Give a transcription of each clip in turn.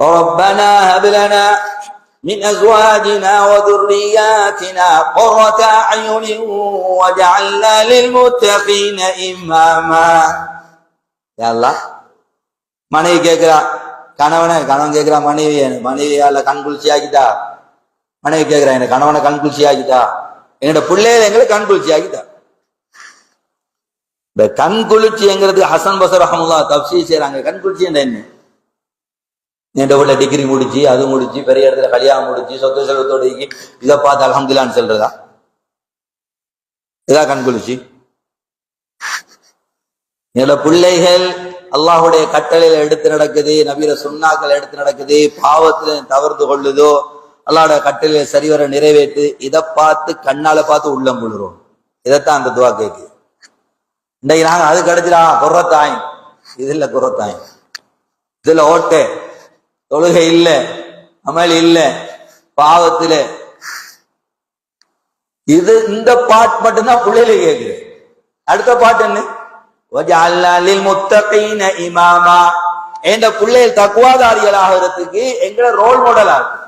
ربنا هب لنا من أزواجنا وذرياتنا قرة أعين وجعلنا للمتقين إماما يا الله மனைவி கேட்கிறா கணவனை கணவன் கேட்கிறா மனைவி மனைவியால கண் குளிர்ச்சி ஆக்கிட்டா மனைவி கேட்கிறா என்ன கணவனை கண் குளிர்ச்சி ஆக்கிட்டா என்னோட பிள்ளைகளை எங்களை கண் குளிர்ச்சி ஆக்கிட்டா இந்த கண் குளிர்ச்சிங்கிறது ஹசன் பசர் ரஹமுல்லா தப்சி செய்யறாங்க கண் குளிர்ச்சி என்ன என் உள்ள டிகிரி முடிச்சு அது முடிச்சு பெரிய இடத்துல கல்யாணம் முடிச்சு சொத்து செல்வத்தோட இதை பார்த்து அலமதுலான்னு சொல்றதா? இதா கண்குளிச்சு என்னோட பிள்ளைகள் அல்லாஹுடைய கட்டளையில எடுத்து நடக்குது நவீன சுண்ணாக்கள் எடுத்து நடக்குது பாவத்துல தவறுது கொள்ளுதோ அல்லாஹோட கட்டளையில சரிவர நிறைவேற்று இதை பார்த்து கண்ணால பார்த்து உள்ளம் குளிரும். இதைத்தான் அந்த துவா கேக்கு இன்னைக்கு நாங்க அது கிடைச்சிடா குரத்தாய் இது இல்ல குரத்தாய் இதுல ஓட்டு. தொழுகை இல்ல அமல் இல்ல பாவத்துல. இது இந்த பாட்டு மட்டும்தான் பிள்ளையில கேக்குது. அடுத்த பாட்டு என்ன? முத்தகைன இமாமா. என்ற பிள்ளைகள் தக்குவாதாரிகள் ஆகிறதுக்கு எங்களை ரோல் மாடலா இருக்கு.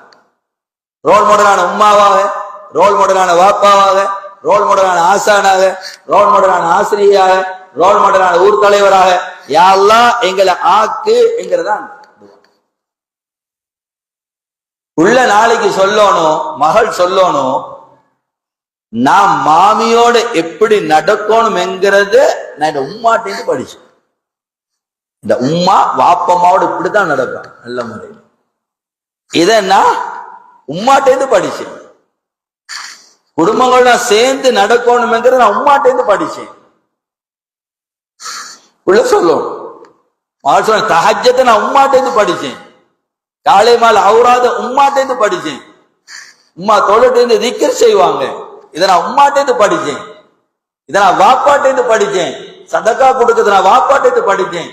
ரோல் மாடலான உம்மாவாக ரோல் மாடலான வாப்பாவாக ரோல் மாடலான ஆசானாக ரோல் மாடலான ஆசிரியாக ரோல் மாடலான ஊர் தலைவராக. யாரெல்லாம் எங்களை ஆக்கு என்கிறதான். உள்ள நாளைக்கு சொல்லணும் மகள் சொல்லணும் நான் மாமியோட எப்படி நடக்கணும் என்கிறத நான் இந்த உம்மாட்டேந்து படிச்சேன். இந்த உம்மா வாப்பம்மாவோட இப்படித்தான் நடப்பேன் நல்ல முறையில். இதை நான் உம்மாட்டேந்து படிச்சேன். குடும்பங்களோட சேர்ந்து நடக்கணும்ங்கிறத நான் உம்மாட்டேந்து படிச்சேன். உள்ள சொல்லணும். மகள் சொன்ன தகஜத்தை நான் உம்மாட்டேந்து படிச்சேன். காலை மாலை அவுராத உம்மாட்டேந்து படிச்சேன். உம்மா தோழட்டேந்து திக்கர் செய்வாங்க. இதை நான் உம்மாட்டேந்து படிச்சேன். இதை நான் வாப்பாட்டேந்து படிச்சேன். சதக்கா கொடுக்கறது நான் வாப்பாட்டேந்து படிச்சேன்.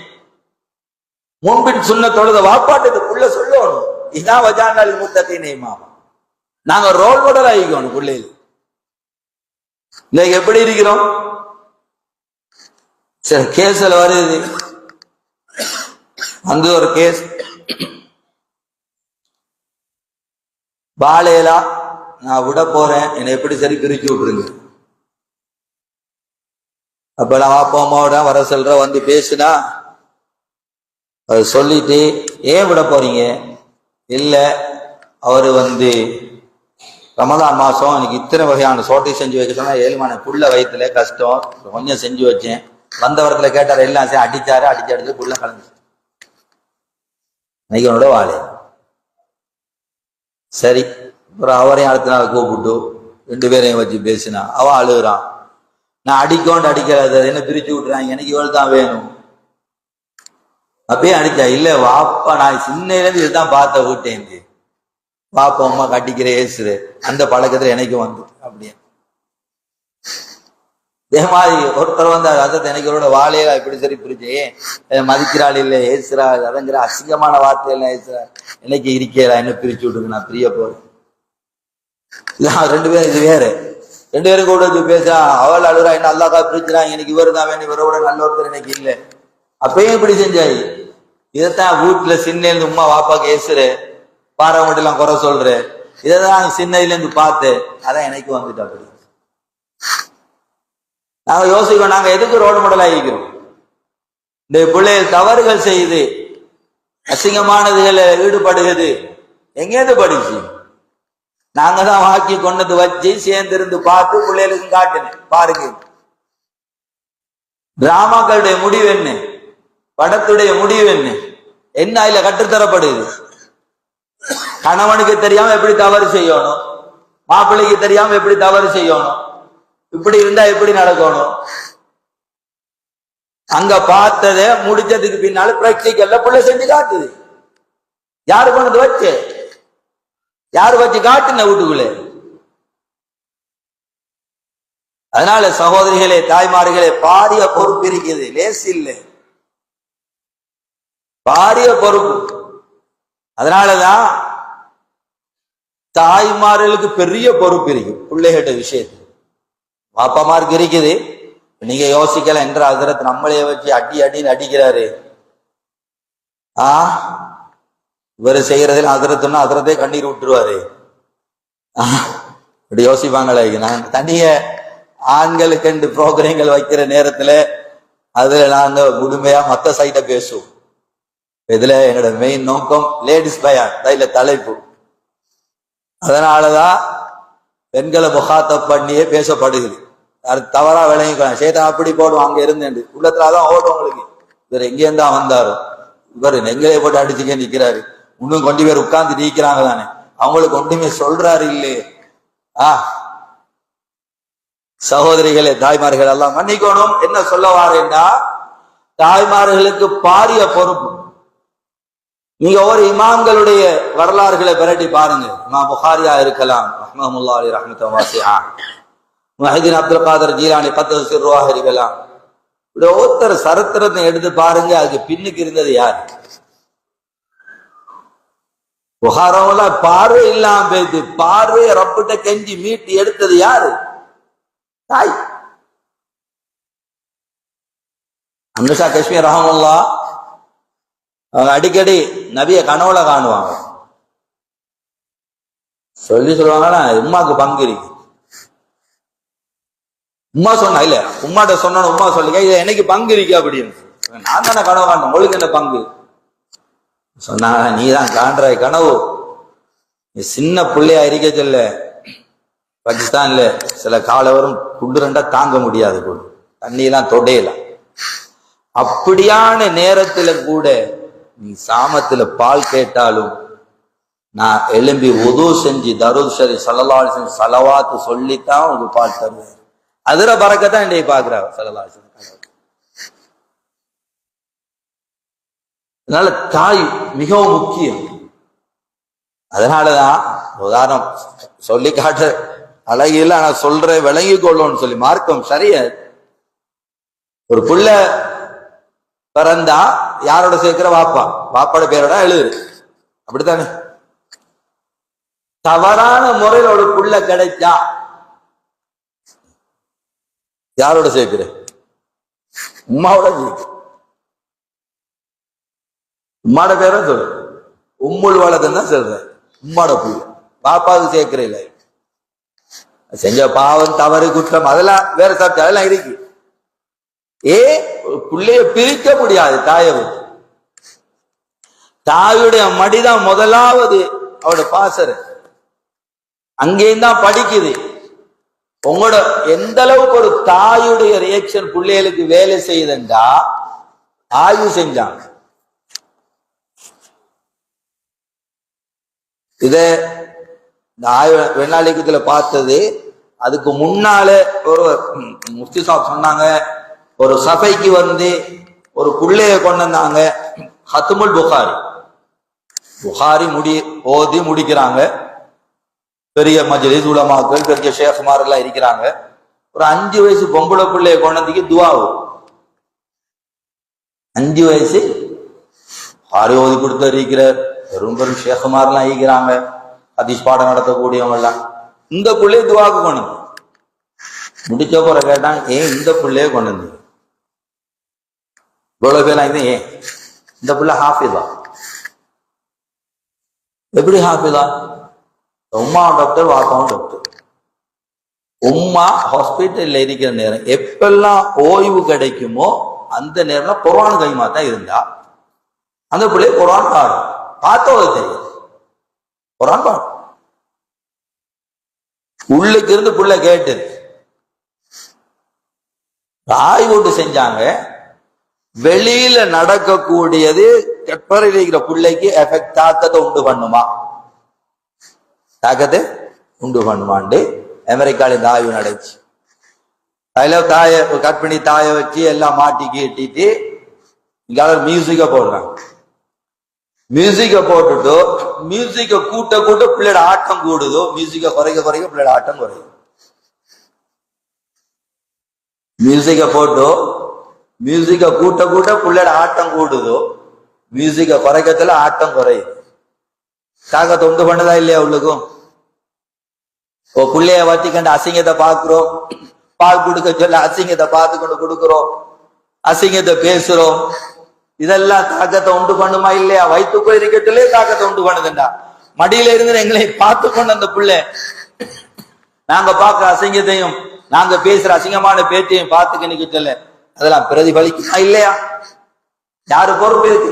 முன்பின் சொன்ன தொழுத வாப்பாட்டேந்து உள்ள சொல்லணும் இதான் வஜாண்டாலி முத்தத்தை நெய்மாமா நாங்க ரோல் மாடல் ஆகிக்கணும் பிள்ளைகள் இன்னைக்கு எப்படி இருக்கிறோம்? சரி கேஸ்ல வருது. வந்து ஒரு கேஸ் பாலேலா நான் விட போறேன். என்னை எப்படி சரி பிரிச்சு விட்டுருங்க. அப்ப நான் அப்பா அம்மாவோட வர சொல்ற வந்து பேசுனா அது சொல்லிட்டு ஏன் விட போறீங்க? இல்லை அவர் வந்து ரமதான் மாசம் எனக்கு இத்தனை வகையான சோட்டை செஞ்சு வைக்க சொன்னால் ஏழுமான புள்ள வயிற்றுல கஷ்டம். கொஞ்சம் செஞ்சு வச்சேன். வந்தவரத்துல கேட்டார் எல்லாம் சே அடித்தாரு அடிச்சு அடிச்சு புள்ள கலந்து இன்னைக்கு என்னோட வாழை. சரி அப்புறம் அவரையும் அடுத்த நாள் கூப்பிட்டு ரெண்டு பேரையும் வச்சு பேசினா. அவன் அழுகுறான். நான் அடிக்கோண்டு அடிக்கிறாது என்ன பிரிச்சு விட்டுறாங்க. எனக்கு இவள் தான் வேணும். அப்பயே அடிச்சா இல்ல வாப்பா நான் சின்னையிலேருந்து இதுதான் பார்த்த வீட்டேன் வாப்பா அம்மா கட்டிக்கிற ஏசுரு. அந்த பழக்கத்துல எனக்கு வந்து அப்படியே. இதே மாதிரி ஒருத்தர் வந்து அதை எனக்கு வாழையில இப்படி சரி பிரிச்சு மதிக்கிறாள் இல்ல ஏசுறா அதங்கிற அசிங்கமான வார்த்தையெல்லாம் ஏசுறா இன்னைக்கு இருக்கேடா என்ன பிரிச்சு விடுங்க நான் பிரிய போறேன். ரெண்டு பேரும் இது வேறு. ரெண்டு பேரும் கூட வச்சு பேசா அவள் அழுறா என்ன அல்லாக்கா பிரிச்சுறான் எனக்கு இவர் தான் வேணும் இவரோட நல்ல ஒருத்தர் எனக்கு இல்லை. அப்பயும் இப்படி செஞ்சாய். இதைத்தான் வீட்டுல சின்ன உமா வாப்பாக்கு ஏசுரு பாறை மட்டும் எல்லாம் குறை சொல்ற. இதைதான் சின்னதுல இருந்து பார்த்து அதான் எனக்கு வந்துட்டு அப்படி. நாங்க யோசிக்கிறோம் நாங்க எதுக்கு ரோடு மாடல் ஆகிக்கிறோம்? இந்த பிள்ளைகள் தவறுகள் செய்து அசிங்கமானதுகளை ஈடுபடுகிறது. எங்கேருந்து படிச்சு? நாங்க தான் வாக்கி கொண்டது வச்சு சேர்ந்திருந்து பார்த்து பிள்ளைகளுக்கு காட்டினேன். பாருங்க. டிராமாக்களுடைய முடிவு என்ன? படத்துடைய முடிவு என்ன? என்ன அதுல கற்றுத்தரப்படுது கணவனுக்கு தெரியாம எப்படி தவறு செய்யணும்? மாப்பிள்ளைக்கு தெரியாம எப்படி தவறு செய்யணும்? இப்படி இருந்தா எப்படி நடக்கணும்? அங்க பார்த்தத முடிச்சதுக்கு பின்னால பிராக்டிக்கல்ல புள்ள செஞ்சு காட்டுது. யாரு கொண்டு வச்சு? யாரு வச்சு காட்டுன வீட்டுக்குள்ள? அதனால சகோதரிகளே தாய்மார்களே பாரிய பொறுப்பு இருக்குது. லேசு இல்லை. பாரிய பொறுப்பு. அதனாலதான் தாய்மார்களுக்கு பெரிய பொறுப்பு இருக்கு பிள்ளைகிட்ட விஷயத்து பாப்பாமாருக்கு இருக்குது. நீங்க யோசிக்கல என்ற அதிரத் நம்மளே வச்சு அடி அடின்னு அடிக்கிறாரு. ஆ? இவர் செய்யறதில் அதிரத்துன்னா அதிரத்தே கண்ணீர் விட்டுருவாரு. இப்படி யோசிப்பாங்களே நான் தனிய ஆண்களுக்கு ரெண்டு ப்ரோக்ராம்கள் வைக்கிற நேரத்துல அதுல நாங்க முழுமையா மத்த சைட பேசுவோம். இதுல என்னோட மெயின் நோக்கம் லேடிஸ் பயான் இதுல தலைப்பு. அதனாலதான் பெண்களை முகாத்த பண்ணியே பேசப்படுகிறது. அது தவறா விளங்கிக்கலாம் சேதா அப்படி போடுவோம் அங்க இருந்தேன் உள்ளத்துல அதான் ஓடும் உங்களுக்கு. இவர் எங்க இருந்தா வந்தாரோ? இவர் நெங்களே போட்டு அடிச்சுக்கே நிக்கிறாரு. இன்னும் கொண்டு பேர் உட்கார்ந்து நீக்கிறாங்க தானே அவங்களுக்கு ஒன்றுமே சொல்றாரு இல்லையே. ஆ. சகோதரிகளே தாய்மார்கள் எல்லாம் மன்னிக்கணும். என்ன சொல்ல வாரேன்னா தாய்மார்களுக்கு பாரிய பொறுப்பு. நீங்க ஒவ்வொரு இமாம்களுடைய வரலாறுகளை விரட்டி பாருங்க. இமாம் புகாரியா இருக்கலாம். அஹமதுல்லா அலி ரஹ்மத்தம் மஹதீன் அப்துல் காதர் ஜீலானி பத்து சிறுவாக இருக்கலாம் இப்படி ஒருத்தர் சரித்திரத்தை எடுத்து பாருங்க அதுக்கு பின்னுக்கு இருந்தது யார்? புகாரவங்கள பார்வை இல்லாம போயிட்டு பார்வையை ரப்பிட்ட கெஞ்சி மீட்டு எடுத்தது யாரு? தாய். அமிஷா காஷ்மீர் ரஹமுல்லா அவங்க அடிக்கடி நபிய கனவுல காணுவாங்க. சொல்லி சொல்லுவாங்கன்னா உமாக்கு பங்கு இருக்கு உமா சொன்னா இல்ல உமாட்ட சொன்ன உமா சொல்லிக்க இது எனக்கு பங்கு இருக்கு அப்படின்னு. நான் தானே கனவு காணும் உங்களுக்கு என்ன பங்கு? சொன்னாங்க நீ தான் காண்ற கனவு. நீ சின்ன பிள்ளையா இருக்க சொல்ல. பாகிஸ்தான்ல சில காலவரும் குண்டுரண்டா தாங்க முடியாது கூட தண்ணியெல்லாம் தொடையலாம் அப்படியான நேரத்துல கூட நீ சாமத்துல பால் கேட்டாலும் நான் எலும்பி உதவு செஞ்சு தருத் சரி செஞ்சு அலைஹி சலவாத்து சொல்லித்தான் உங்களுக்கு பால் தருவேன். அதுல பறக்கத்தான் என்னை பாக்குறாரு சல்லல்லாஹு அதனால தாய் மிகவும் முக்கியம். அதனாலதான் உதாரணம் சொல்லி காட்ட அழகில நான் சொல்றேன் விளங்கி கொள்ளும்னு சொல்லி மார்க்கம் சரிய? ஒரு புள்ள பிறந்தா யாரோட சேர்க்கிற வாப்பா? வாப்பாட பேரோட எழுது அப்படித்தானே? தவறான முறையில் ஒரு புள்ள கிடைச்சா யாரோட சேர்க்கிற? உமாவோட சேர்க்கிற உம்மாட பேர சொல்லு உம்முள் வளர்த்துன்னு தான் சொல்றேன். உம்மாட புள்ள. பாப்பாவுக்கு சேர்க்கிற இல்லை. செஞ்ச பாவம் தவறு குற்றம் அதெல்லாம் வேற சாப்பிட்டு அதெல்லாம் இருக்கு. ஏ பிள்ளைய புள்ளைய பிரிக்க முடியாது தாயை விட்டு. தாயுடைய மடிதான் முதலாவது. அவட பாசரு அங்கேயும் தான் படிக்குது. உங்களோட எந்த அளவுக்கு ஒரு தாயுடைய ரியாக்ஷன் பிள்ளைகளுக்கு வேலை செய்யுதுண்டா ஆய்வு செஞ்சாங்க. இத இந்த ஆய்வு வெண்ணாளிக்கத்துல பார்த்தது அதுக்கு முன்னால ஒரு முஃப்தி சாப் சொன்னாங்க ஒரு சபைக்கு வந்து ஒரு பிள்ளைய கொண்டு வந்தாங்க ஹத்துமுல் புகாரி. புகாரி முடி ஓதி முடிக்கிறாங்க. பெரிய மஜ்லிஸ் உலமாக்கள் பெரிய ஷேஃப்மார் எல்லாம் இருக்கிறாங்க. ஒரு அஞ்சு வயசு பொம்பளை பிள்ளைய கொண்டதுக்கு துவாவு அஞ்சு வயசு புகாரி ஓதி கொடுத்து இருக்கிற பெரும் பெரும் ஷேஃப்மார்லாம் இருக்கிறாங்க அதிஷ் பாடம் நடத்தக்கூடியவங்க எல்லாம் இந்த பிள்ளைய துவாக்கு கொண்டு முடிச்ச போற கேட்டான் ஏன் இந்த பிள்ளைய கொண்டு வந்து இவ்வளவு பேர் இது ஏன்? இந்த பிள்ளை ஹாஃபிதா. எப்படி ஹாஃபிதா? உமா டாக்டர் வாப்பாவும் டாக்டர் உம்மா ஹாஸ்பிட்டல்ல இருக்கிற நேரம் எப்பெல்லாம் ஓய்வு கிடைக்குமோ அந்த நேரம்ல குரான் கைமா தான் இருந்தா. அந்த பிள்ளை குரான் பாடும். பார்த்தவங்க தெரியுது. குரான் பாடும். உள்ளுக்கு இருந்து புள்ள கேட்டு. ஓட்டு செஞ்சாங்க. வெளியில நடக்கக்கூடியது கெப்பரில் இருக்கிற பிள்ளைக்கு எஃபெக்ட் தாக்கத்தை உண்டு பண்ணுமா? தாக்கத்தை உண்டு பண்ணுவாண்டு அமெரிக்கால இந்த ஆய்வு நடந்துச்சு. அதில் தாய கற்பிணி தாயை வச்சு எல்லாம் மாட்டி கீட்டிட்டு இங்கே மியூசிக்கை போடுறாங்க. மியூசிக்கை போட்டுட்டு மியூசிக்கை கூட்ட கூட்ட பிள்ளையோட ஆட்டம் கூடுதோ. மியூசிக்கை குறைக்க குறைக்க பிள்ளையோட ஆட்டம் குறையும் மியூசிக்கை போட்டு மியூசிக்கை கூட்ட கூட்ட பிள்ளையோட ஆட்டம் கூடுதோ. மியூசிக்கை குறைக்கத்துல ஆட்டம் குறையும் தாக்கத்தை உண்டு பண்ணதா இல்லையா உள்ளுக்கும்? இப்போ பிள்ளைய வச்சுக்கண்டு அசிங்கத்தை பாக்குறோம் பால் கொடுக்க சொல்ல அசிங்கத்தை பார்த்து கொண்டு அசிங்கத்தை பேசுறோம். இதெல்லாம் தாக்கத்தை உண்டு பண்ணுமா இல்லையா? வயிற்றுக்குள்ள இருக்கட்டுலே தாக்கத்தை உண்டு பண்ணுதுண்டா. மடியில இருந்து எங்களை பார்த்து கொண்டு அந்த புள்ளை. நாங்க பார்க்குற அசிங்கத்தையும் நாங்க பேசுற அசிங்கமான பேச்சையும் பார்த்துக்க நிக்கிட்டல அதெல்லாம் பிரதிபலிக்குமா இல்லையா? யாரு பொறுப்பு இருக்கு?